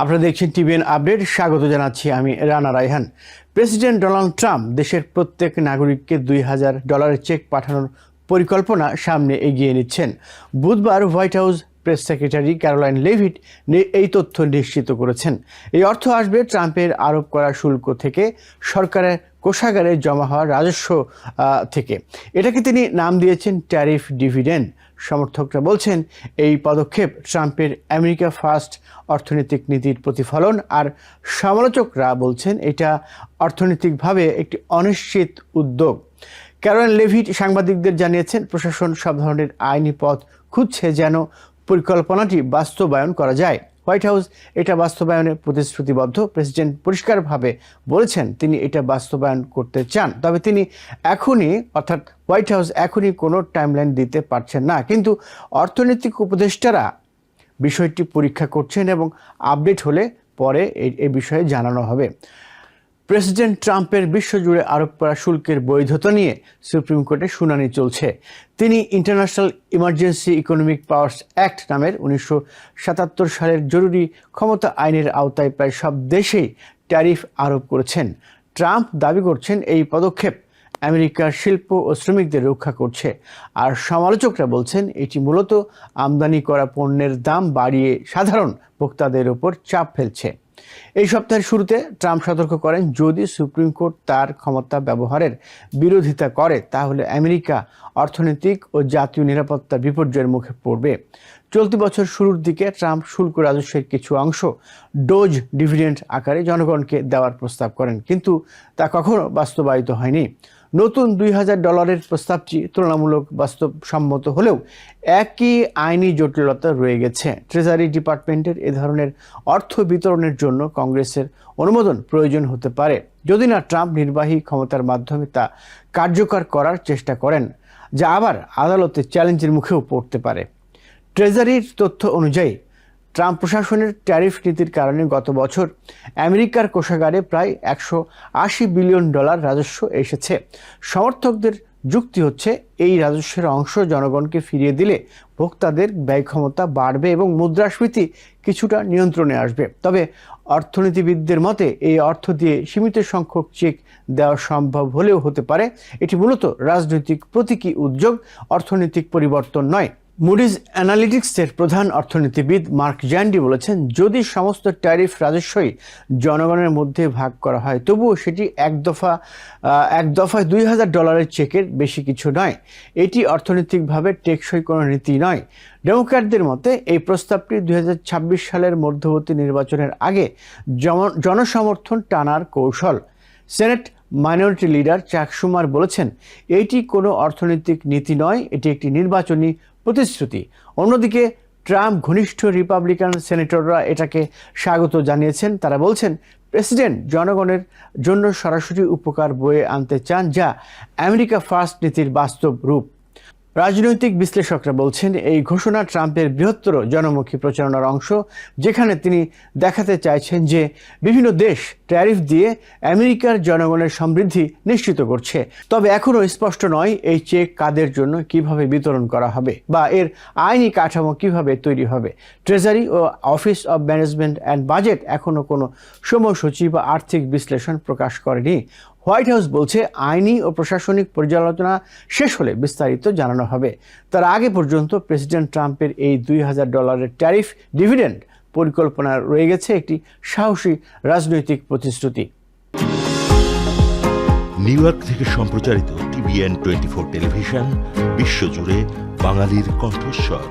আপনারা দেখছেন TVN update. স্বাগত জানাচ্ছি আমি Rana Raihan. President Donald Trump দেশের প্রত্যেক নাগরিককে দুই হাজার ডলারের চেক পাঠানোর পরিকল্পনা সামনে এগিয়ে নিচ্ছেন। বুধবার White House press secretary Karoline Leavitt এই তথ্য নিশ্চিত করেছেন। এই অর্থ আসবে ট্রাম্পের আরোপ করা শুল্ক থেকে, সরকারের কোষাগারে জমা হওয়া রাজস্ব থেকে। এটাকে তিনি নাম দিয়েছেন ট্যারিফ ডিভিডেন্ড। সমর্থকরা বলছেন, এই পদক্ষেপ ট্রাম্পের আমেরিকা ফার্স্ট অর্থনৈতিক নীতির প্রতিফলন, আর সমালোচকরা বলছেন এটা অর্থনৈতিকভাবে একটি অনিশ্চিত উদ্যোগ। ক্যারন লেভিট সাংবাদিকদের জানিয়েছেন, প্রশাসন সব ধরনের আইনি পথ খুঁজছে যেন পরিকল্পনাটি বাস্তবায়ন করা যায়। হোয়াইট হাউস, এটা বাস্তবায়নে প্রতিশ্রুতিবদ্ধ। প্রেসিডেন্ট পরিষ্কারভাবে বলেছেন তিনি এটা বাস্তবায়ন করতে চান। তবে তিনি এখনই, অর্থাৎ হোয়াইট হাউস এখনই কোনো টাইমলাইন দিতে পারছেন না। কিন্তু অর্থনৈতিক উপদেষ্টারা বিষয়টি পরীক্ষা করছেন এবং আপডেট হলে পরে এ বিষয়ে জানানো হবে। প্রেসিডেন্ট ট্রাম্পের বিশ্বজুড়ে আরোপ করা শুল্কের বৈধতা নিয়ে সুপ্রিম কোর্টে শুনানি চলছে। তিনি International Emergency Economic Powers Act নামের উনিশশো সাতাত্তর সালের জরুরি ক্ষমতা আইনের আওতায় প্রায় সব দেশেই ট্যারিফ আরোপ করেছেন। ট্রাম্প দাবি করছেন এই পদক্ষেপ আমেরিকার শিল্প ও শ্রমিকদের রক্ষা করছে। আর সমালোচকরা বলছেন, এটি মূলত আমদানি করা পণ্যের দাম বাড়িয়ে সাধারণ ভোক্তাদের উপর চাপ ফেলছে। এই সপ্তাহের শুরুতে ট্রাম্প সতর্ক করেন, যদি সুপ্রিম কোর্ট তার ক্ষমতা ব্যবহারের বিরোধিতা করে, তাহলে আমেরিকা অর্থনৈতিক ও জাতীয় নিরাপত্তা বিপর্যয়ের মুখে পড়বে। চলতি বছর শুরুর দিকে ট্রাম্প শুল্ক রাজস্বের কিছু অংশ ডোজ ডিভিডেন্ট আকারে জনগণকে দেওয়ার প্রস্তাব করেন, কিন্তু তা কখনো বাস্তবায়িত হয়নি। নতুন দুই হাজার ডলারের প্রস্তাবটি তুলনামূলক বাস্তবসম্মত হলেও একই আইনি জটিলতা রয়ে গেছে। ট্রেজারি ডিপার্টমেন্টের এ ধরনের অর্থ বিতরণের জন্য কংগ্রেসের অনুমোদন প্রয়োজন হতে পারে। যদি না ট্রাম্প নির্বাহী ক্ষমতার মাধ্যমে তা কার্যকর করার চেষ্টা করেন, যা আবার আদালতে চ্যালেঞ্জের মুখেও পড়তে পারে। ট্রেজারির তথ্য অনুযায়ী, ট্রাম্প প্রশাসনের ট্যারিফ নীতির কারণে গত বছর আমেরিকার কোষাগারে প্রায় একশো আশি বিলিয়ন ডলার রাজস্ব এসেছে। সমর্থকদের যুক্তি হচ্ছে, এই রাজস্বের অংশ জনগণকে ফিরিয়ে দিলে ভোক্তাদের ব্যয় ক্ষমতা বাড়বে এবং মুদ্রাস্ফীতি কিছুটা নিয়ন্ত্রণে আসবে। তবে অর্থনীতিবিদদের মতে, এই অর্থ দিয়ে সীমিত সংখ্যক চেক দেওয়া সম্ভব হলেও হতে পারে। এটি মূলত রাজনৈতিক প্রতীকী উদ্যোগ, অর্থনৈতিক পরিবর্তন নয়। মুডিজ অ্যানালিটিক্সের প্রধান অর্থনীতিবিদ মার্ক জ্যান্ডি বলেছেন, যদি সমস্ত ট্যারিফ রাজস্বই জনগণের মধ্যে ভাগ করা হয়, তবুও সেটি এক দফা এক দফায় দুই হাজার ডলারের চেকের বেশি কিছু নয়। এটি অর্থনৈতিকভাবে টেকসই কোনো নীতি নয়। ডেমোক্র্যাটদের মতে, এই প্রস্তাবটি দুই হাজার ছাব্বিশ সালের মধ্যবর্তী নির্বাচনের আগে জন- জনসমর্থন টানার কৌশল। সেনেট মাইনরিটি লিডার চাক সুমার বলেছেন, এটি কোনো অর্থনৈতিক নীতি নয়, এটি একটি নির্বাচনী প্রতিশ্রুতি। অন্যদিকে, ট্রাম্প ঘনিষ্ঠ রিপাবলিকান সেনেটররা এটাকে স্বাগত জানিয়েছেন। তারা বলছেন, প্রেসিডেন্ট জনগণের জন্য সরাসরি উপকার বয়ে আনতে চান যা আমেরিকা ফার্স্ট নীতির বাস্তব রূপ। রাজনৈতিক বিশ্লেষকরা বলছেন, এই ঘোষণা ট্রাম্পের বৃহত্তর জনমুখী প্রচারণার অংশ, যেখানে তিনি দেখাতে চাইছেন যে বিভিন্ন দেশ ট্যারিফ দিয়ে আমেরিকার জনগণের সমৃদ্ধি নিশ্চিত করছে। তবে এখনও স্পষ্ট নয়, এই চেক কাদের জন্য কীভাবে বিতরণ করা হবে বা এর আইনি কাঠামো কীভাবে তৈরি হবে। Treasury O Office of Management and Budget এখনও কোনো সময়সূচি বা আর্থিক বিশ্লেষণ প্রকাশ করেনি। হোয়াইট হাউস বলছে আইনি ও প্রশাসনিক পর্যালোচনা শেষ হলে বিস্তারিত জানানো হবে। তার আগে পর্যন্ত প্রেসিডেন্ট ট্রাম্পের এই দুই হাজার ডলারের ট্যারিফ ডিভিডেন্ড পরিকল্পনা রয়ে গেছে একটি সাহসী রাজনৈতিক প্রতিশ্রুতি। নিউ ইয়র্ক থেকে সম্প্রচারিত টিভিএন টোয়েন্টি ফোর টেলিভিশন, বিশ্বজুড়ে বাঙালির কণ্ঠস্বর।